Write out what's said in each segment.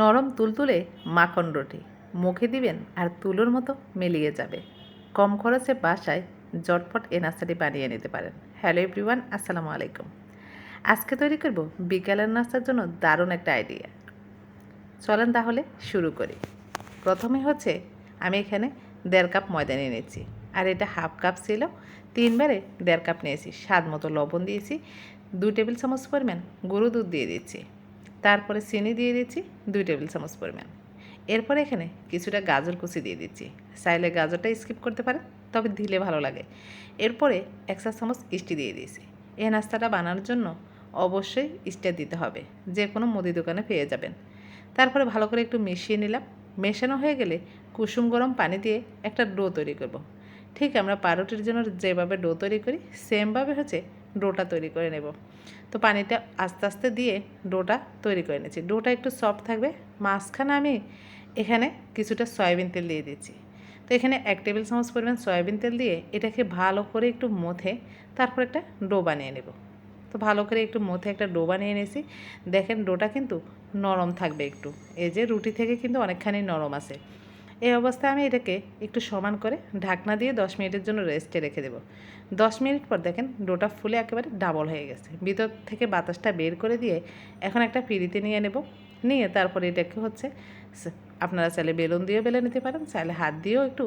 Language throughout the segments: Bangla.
নরম তুলতুলে মাখন রুটি। মুখে দিবেন আর তুলোর মতো মিলিয়ে যাবে। কম খরচে বাসায় জটপট এ নাস্তাটি বানিয়ে নিতে পারেন। হ্যালো এভরিওয়ান, আসসালামু আলাইকুম। আজকে তৈরি করব বিকালের নাস্তার জন্য দারুণ একটা আইডিয়া। চলেন তাহলে শুরু করি। প্রথমে হচ্ছে আমি এখানে দেড় কাপ ময়দা নিয়ে নিয়েছি আর এটা হাফ কাপ ছিল, তিনবারে দেড় কাপ নিয়েছি। স্বাদ মতো লবণ দিয়েছি। দু টেবিল চামচ পরিমাণ গরু দুধ দিয়ে দিচ্ছি। তারপরে চিনি দিয়ে দিচ্ছি দুই টেবিল চামচ পরিমাণ। এরপরে এখানে কিছুটা গাজর কুচি দিয়ে দিচ্ছি। চাইলে গাজরটা স্কিপ করতে পারে তবে দিলে ভালো লাগে। এরপরে এক চা চামচ ইস্টি দিয়ে দিয়েছি। এই নাস্তাটা বানানোর জন্য অবশ্যই ইস্টা দিতে হবে। যে কোনো মুদি দোকানে পেয়ে যাবেন। তারপরে ভালো করে একটু মিশিয়ে নিলাম। মেশানো হয়ে গেলে কুসুম গরম পানি দিয়ে একটা ডো তৈরি করব। ঠিক আমরা পাউরুটির জন্য যেভাবে ডো তৈরি করি, সেমভাবে হচ্ছে ডোটা তৈরি করে নেব। তো পানিটা আস্তে আস্তে দিয়ে ডোটা তৈরি করে নিচ্ছি। ডোটা একটু সফট থাকবে। মাঝখানে আমি এখানে কিছুটা সয়াবিন তেল দিয়ে দিচ্ছি। তো এখানে এক টেবিল চামচ পরিমাণ সয়াবিন তেল দিয়ে এটাকে ভালো করে একটু মথে তারপর একটা ডো বানিয়ে নেব। তো ভালো করে একটু মথে একটা ডো বানিয়ে নিয়েছি। দেখেন ডোটা কিন্তু নরম থাকবে একটু। এই যে রুটি থেকে কিন্তু অনেকখানি নরম আছে। এই অবস্থায় আমি এটাকে একটু সমান করে ঢাকনা দিয়ে দশ মিনিটের জন্য রেস্টে রেখে দেবো। দশ মিনিট পর দেখেন ডোটা ফুলে একেবারে ডাবল হয়ে গেছে। ভিতর থেকে বাতাসটা বের করে দিয়ে এখন একটা পিড়িতে নিয়ে নেব। নিয়ে তারপরে এটাকে হচ্ছে আপনারা চাইলে বেলুন দিয়েও বেলে নিতে পারেন, চাইলে হাত দিয়েও একটু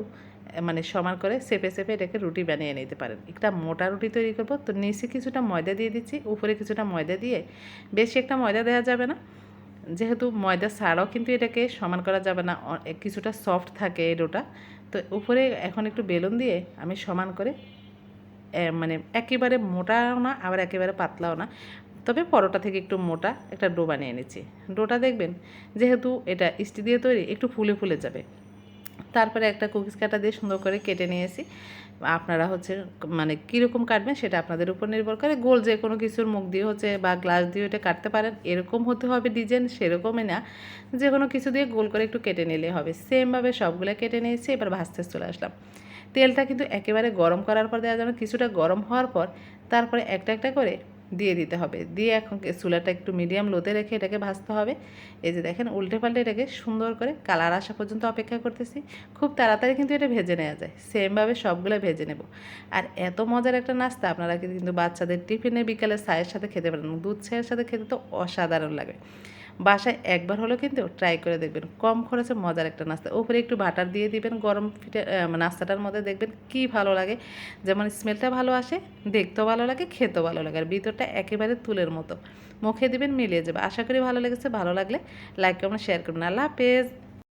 মানে সমান করে চেপে চেপে এটাকে রুটি বানিয়ে নিতে পারেন। একটা মোটা রুটি তৈরি করব। তো নিচে কিছুটা ময়দা দিয়ে দিচ্ছি, উপরে কিছুটা ময়দা দিয়ে। বেশি একটা ময়দা দেওয়া যাবে না। যেহেতু ময়দা ছাড়াও কিন্তু এটাকে সমান করা যাবে না কিছুটা সফট থাকে এই ডোটা। তো উপরে এখন একটু বেলুন দিয়ে আমি সমান করে মানে একেবারে মোটাও না, আবার একেবারে পাতলাও না। তবে পরোটা থেকে একটু মোটা একটা ডো বানিয়ে এনেছি ডোটা দেখবেন, যেহেতু এটা ইস্টি দিয়ে তৈরি, একটু ফুলে ফুলে যাবে। তারপরে একটা কুকিজ কাটা দিয়ে সুন্দর করে কেটে নিয়েছি। আপনারা হচ্ছে মানে কীরকম কাটবেন সেটা আপনাদের উপর নির্ভর করে। গোল যে কোনো কিছুর মুখ দিয়ে হচ্ছে বা গ্লাস দিয়ে এটা কাটতে পারেন। এরকম হতে হবে ডিজাইন, সেরকমই না। যে কোনো কিছু দিয়ে গোল করে একটু কেটে নিলে হবে। সেমভাবে সবগুলো কেটে নিয়েছি, এবার ভাজতে চলে আসলাম। তেলটা কিন্তু একেবারে গরম করার পর দেওয়া যাবে কিছুটা গরম হওয়ার পর তারপরে একটা একটা করে দিয়ে দিতে হবে। দিয়ে এখন চুলাটা একটু মিডিয়াম লোতে রেখে এটাকে ভাজতে হবে। এই যে দেখেন উল্টে পাল্টে এটাকে সুন্দর করে কালার আসা পর্যন্ত অপেক্ষা করতেছি। খুব তাড়াতাড়ি কিন্তু এটা ভেজে নেওয়া যায়। সেমভাবে সবগুলো ভেজে নেব। আর এত মজার একটা নাস্তা আপনারা কিন্তু বাচ্চাদের টিফিনে বিকালে চায়ের সাথে খেতে পারেন। দুধ চায়ের সাথে খেতে তো অসাধারণ লাগে। বাসায় একবার হলেও কিন্তু ট্রাই করে দেখবেন। কম খরচে মজার একটা নাস্তা। উপরে একটু বাটার দিয়ে দিবেন, গরম ফিটে নাস্তাটার মধ্যে দেখবেন কি ভালো লাগে। যেমন স্মেলটা ভালো আসে, দেখতেও ভালো লাগে, খেতেও ভালো লাগে। আর ভিতরটা একেবারে তুলের মতো। মুখে দিবেন, মিলিয়ে যাবে। আশা করি ভালো লেগেছে। ভালো লাগলে লাইক কমেন্ট শেয়ার করবেন। আল্লাহ হাফেজ।